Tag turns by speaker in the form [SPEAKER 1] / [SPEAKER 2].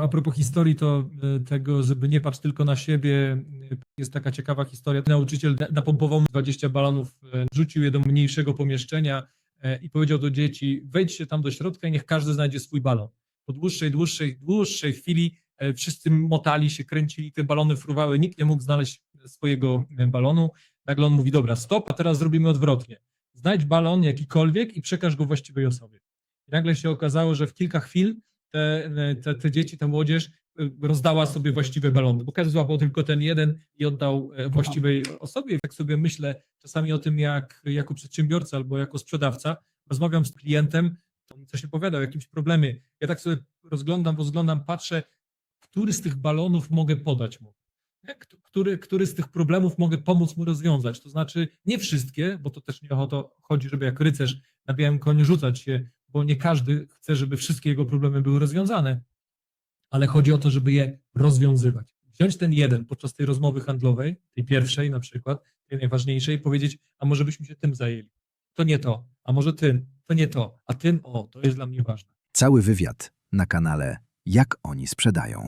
[SPEAKER 1] A propos historii, to e, tego, żeby nie patrz tylko na siebie, e, jest taka ciekawa historia. Nauczyciel na- napompował 20 balonów, e, rzucił je do mniejszego pomieszczenia i powiedział do dzieci, wejdźcie tam do środka i niech każdy znajdzie swój balon. Po dłuższej, dłuższej, dłuższej chwili wszyscy motali się, kręcili, te balony fruwały, nikt nie mógł znaleźć swojego balonu. Nagle on mówi, dobra, stop, a teraz zrobimy odwrotnie. Znajdź balon jakikolwiek i przekaż go właściwej osobie. I nagle się okazało, że w kilka chwil te, te, te dzieci, ta młodzież y, rozdała sobie właściwe balony, bo każdy złapał tylko ten jeden i oddał e, właściwej osobie. I Tak sobie myślę czasami o tym, jak jako przedsiębiorca albo jako sprzedawca rozmawiam z klientem, to mi coś opowiada o jakimś problemie. Ja tak sobie rozglądam, rozglądam, patrzę, który z tych balonów mogę podać mu. Który, który z tych problemów mogę pomóc mu rozwiązać? To znaczy nie wszystkie, bo to też nie o to chodzi, żeby jak rycerz na białym koniu rzucać się, bo nie każdy chce, żeby wszystkie jego problemy były rozwiązane, ale chodzi o to, żeby je rozwiązywać. Wziąć ten jeden podczas tej rozmowy handlowej, tej pierwszej na przykład, tej najważniejszej, i powiedzieć, a może byśmy się tym zajęli. To nie to, a może tym, to nie to, a tym, o, to jest dla mnie ważne.
[SPEAKER 2] Cały wywiad na kanale Jak oni sprzedają.